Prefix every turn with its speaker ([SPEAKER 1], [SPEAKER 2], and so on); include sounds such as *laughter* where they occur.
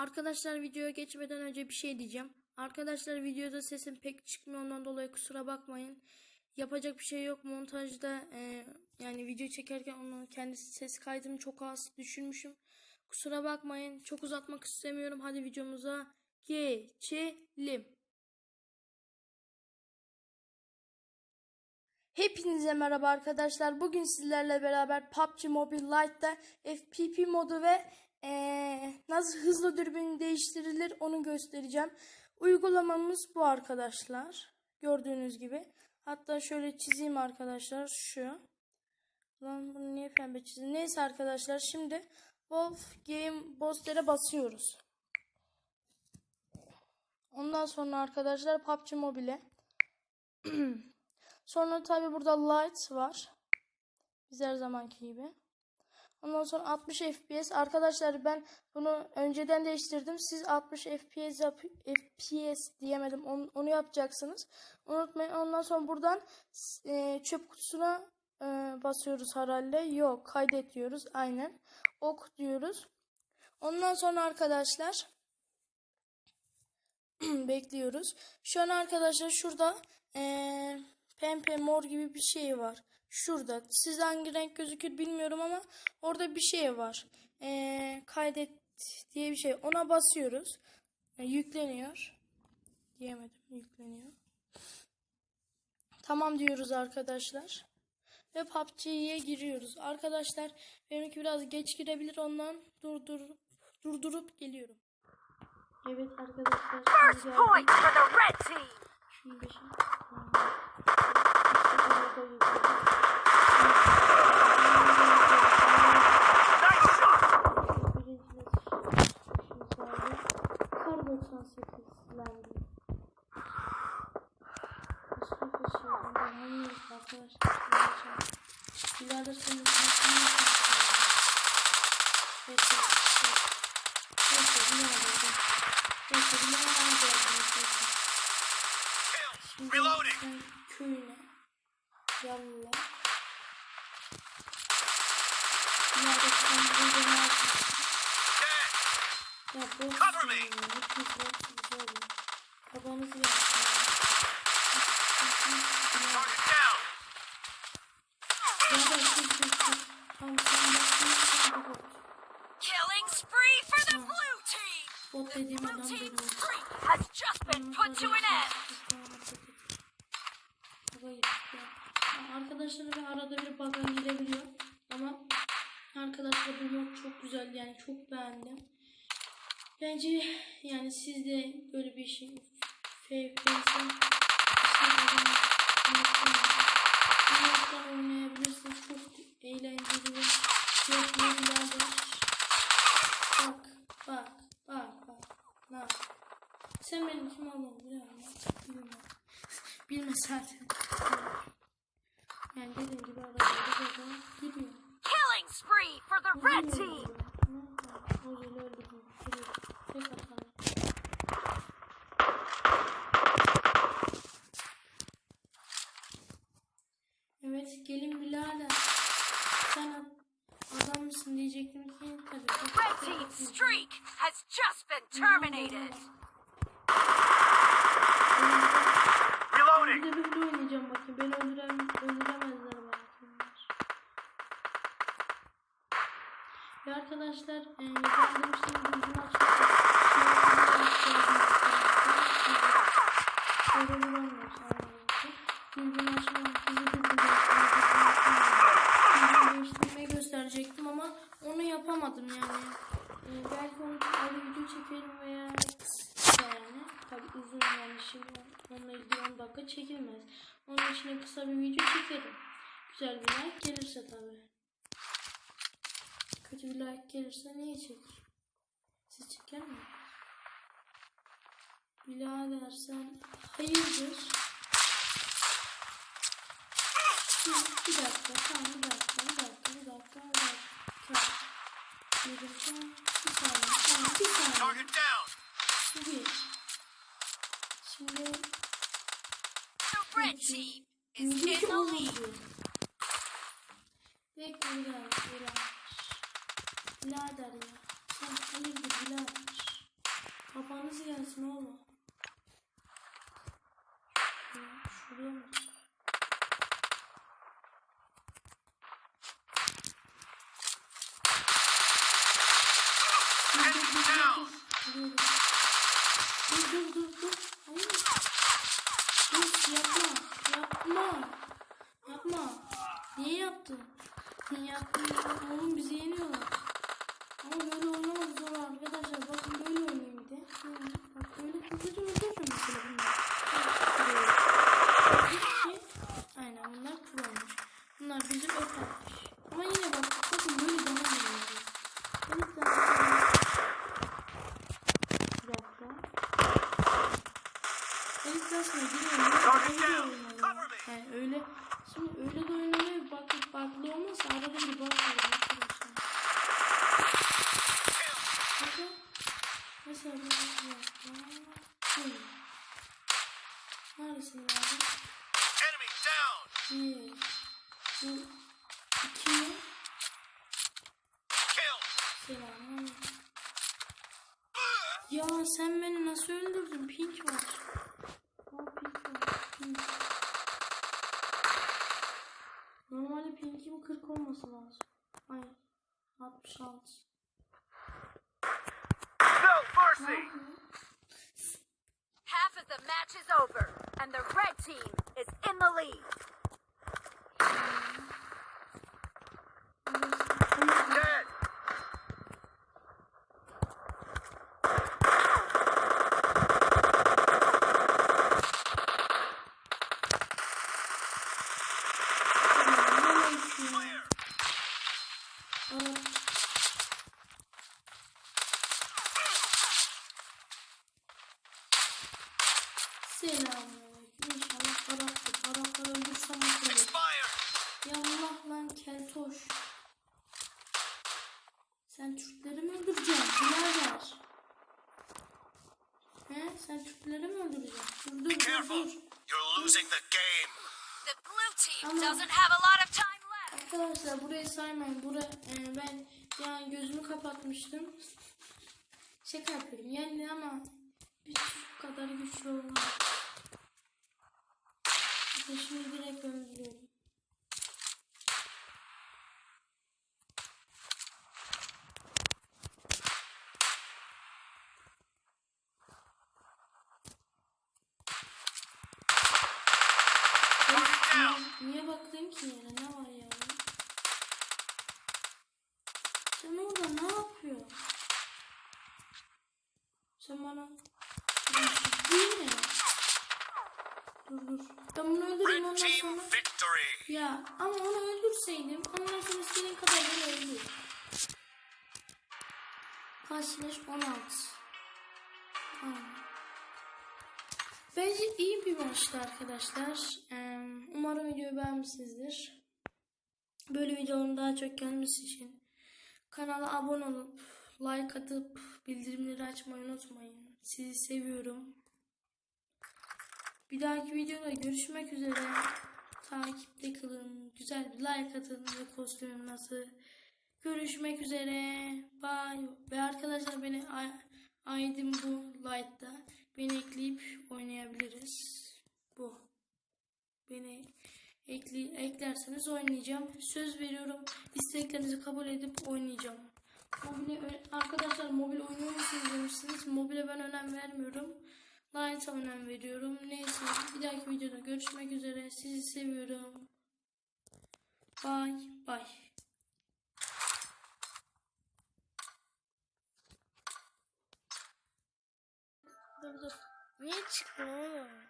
[SPEAKER 1] Arkadaşlar videoya geçmeden önce bir şey diyeceğim. Arkadaşlar videoda sesim pek çıkmıyor ondan dolayı kusura bakmayın. Yapacak bir şey yok montajda e, yani video çekerken onun kendi ses kaydını çok az düşürmüşüm. Kusura bakmayın çok uzatmak istemiyorum. Hadi videomuza geçelim. Hepinize merhaba arkadaşlar. Bugün sizlerle beraber PUBG Mobile Lite'da FPP modu ve eee, nasıl hızlı dürbün değiştirilir onu göstereceğim. Uygulamamız bu arkadaşlar. Gördüğünüz gibi. Hatta şöyle çizeyim arkadaşlar. Şu. Lan bunu niye pembe çizdim? Neyse arkadaşlar şimdi Wolf Game Booster'e basıyoruz. Ondan sonra arkadaşlar PUBG Mobile. *clears throat* Sonra tabi burada light var. Biz her zamanki gibi. Ondan sonra 60 FPS. Arkadaşlar ben bunu önceden değiştirdim. Siz 60 FPS yap FPS diyemedim. Onu, onu yapacaksınız. Unutmayın. Ondan sonra buradan e, çöp kutusuna e, basıyoruz herhalde. Yok. Kaydet diyoruz. Aynen. Ok diyoruz. Ondan sonra arkadaşlar *clears throat* bekliyoruz. Şu an arkadaşlar şurada eee pembe mor gibi bir şey var. Şurada. Siz hangi renk gözükür bilmiyorum ama orada bir şey var. Eee, kaydet diye bir şey. Ona basıyoruz. E, yükleniyor. Diyemedim. Yükleniyor. Tamam diyoruz arkadaşlar. Ve PUBG'ye giriyoruz. Arkadaşlar benimki biraz geç girebilir ondan durdur durdurup geliyorum. Evet arkadaşlar.
[SPEAKER 2] First point for the red team. Reloading.
[SPEAKER 1] Sen köyüne. Yallah. Bilader sen burada ne yapıyorsun?
[SPEAKER 2] Dead.
[SPEAKER 1] Ya boş
[SPEAKER 2] Cover me.
[SPEAKER 1] verin ya. Hepiniz boşsunuz oğlum. Babanızı yapsın ya.
[SPEAKER 2] Target down.
[SPEAKER 1] Ya da siz siz siz. Tamam sen yapsın. Sen de bot.
[SPEAKER 2] Killing spree for the blue team.
[SPEAKER 1] Bot dediğim
[SPEAKER 2] Blue
[SPEAKER 1] adam
[SPEAKER 2] team's
[SPEAKER 1] böyle bot.
[SPEAKER 2] streak has just been put to an end.
[SPEAKER 1] Baba gittik ya. Ya Arkadaşlar ben arada bir baga girebiliyor. Ama arkadaşlar bu mod çok güzel yani çok beğendim. Bence yani siz de böyle bir şey FPS'e Bu moddan oynayabilirsiniz. Çok eğlenceli ve zevkli birader. Bak bak bak bak. Ne? Sen benim kim olduğumu? Bilmem. Bilme zaten. Yani dediğim gibi arada da gidiyor.
[SPEAKER 2] Killing spree for the red team.
[SPEAKER 1] Ojeli öldürdüm. Şöyle tek atalım. Evet gelin birader. Sen adam mısın diyecektim ki tabii. ki.
[SPEAKER 2] Red team's streak has just been terminated.
[SPEAKER 1] Bir
[SPEAKER 2] Reloading.
[SPEAKER 1] de bir oynayacağım bakayım. Beni öldürem öldüremezler belki. Ve arkadaşlar e, ben demiştim düzgün açmak. Şöyle bulamıyoruz arkadaşlar. Düzgün açmak, bizi düzgün Düzgün değiştirmeyi gösterecektim ama onu yapamadım yani. E, belki onu ayrı video çekerim veya yani. Tabi uzun yani şimdi onunla ilgili 10 dakika çekilmez. Onun için kısa bir video çekerim. Güzel bir like gelirse tabi. Kötü bir like gelirse niye çek? Siz çeker mi? Birader sen hayırdır? Bir dakika, tamam bir dakika, bir dakika, bir dakika, bir dakika. Bir dakika, bir saniye, tamam bir saniye.
[SPEAKER 2] Target down.
[SPEAKER 1] Bir. Şimdi
[SPEAKER 2] The red team is in
[SPEAKER 1] Müzik
[SPEAKER 2] the lead.
[SPEAKER 1] olmadı. Bekle birader, ya. Sen hayırdır birader. Neredesin oğlum? Ya, Şuraya mı? Dur, dur, Hızlıca öldürürüm mesela bunlar. Hiç Aynen bunlar olmuş. Bunlar bizi öpermiş. Ama yine bak bakın böyle oluyor. Evet daha Bir dakika. Evet aslında giriyorum. Yani öyle Şimdi öyle de oynanıyor. Bak farklı olmazsa arada bir bak Bir. Bu. iki.
[SPEAKER 3] Kill.
[SPEAKER 1] Selam. Ya sen beni nasıl öldürdün? Pink var. Aa pink var. Pink. Normalde pinkim 40 olması lazım. Hayır. 66.
[SPEAKER 3] No mercy.
[SPEAKER 2] Half of the match is over, and the red team is in the lead.
[SPEAKER 3] Dead.
[SPEAKER 1] Sen Türkleri mi öldüreceksin? Dur dur dur
[SPEAKER 3] Careful.
[SPEAKER 1] dur.
[SPEAKER 3] You're losing the game.
[SPEAKER 2] The blue team
[SPEAKER 1] Ama-
[SPEAKER 2] doesn't have a lot of time left.
[SPEAKER 1] Arkadaşlar burayı saymayın. Buraya e, ben yani gözümü kapatmıştım. Şaka yapıyorum. Yani ama bir Türk kadar güçlü olmam. Şimdi direkt öldürüyorum. Niye, baktın ki yere? Ne var ya? Sen orada ne yapıyorsun? Sen bana... Değil mi? Dur dur. Ben bunu öldüreyim ondan sonra... Ya ama onu öldürseydim ondan sonra senin kadar beni öldür. Kaç slash 16. Aynen. Bence iyi bir maçtı arkadaşlar. Umarım videoyu beğenmişsinizdir. Böyle videoların daha çok gelmesi için kanala abone olup like atıp bildirimleri açmayı unutmayın. Sizi seviyorum. Bir dahaki videoda görüşmek üzere. Takipte kalın. Güzel bir like atın ve kostümüm nasıl. Görüşmek üzere. Bye. Ve arkadaşlar beni aydım bu light'ta. Beni ekleyip oynayabiliriz. Bu. Beni ekli, eklerseniz oynayacağım. Söz veriyorum. İsteklerinizi kabul edip oynayacağım. Mobile, arkadaşlar mobil oynuyor musunuz demişsiniz. Mobile ben önem vermiyorum. Light'a önem veriyorum. Neyse bir dahaki videoda görüşmek üzere. Sizi seviyorum. Bye bye. Dur. Niye çıktın oğlum?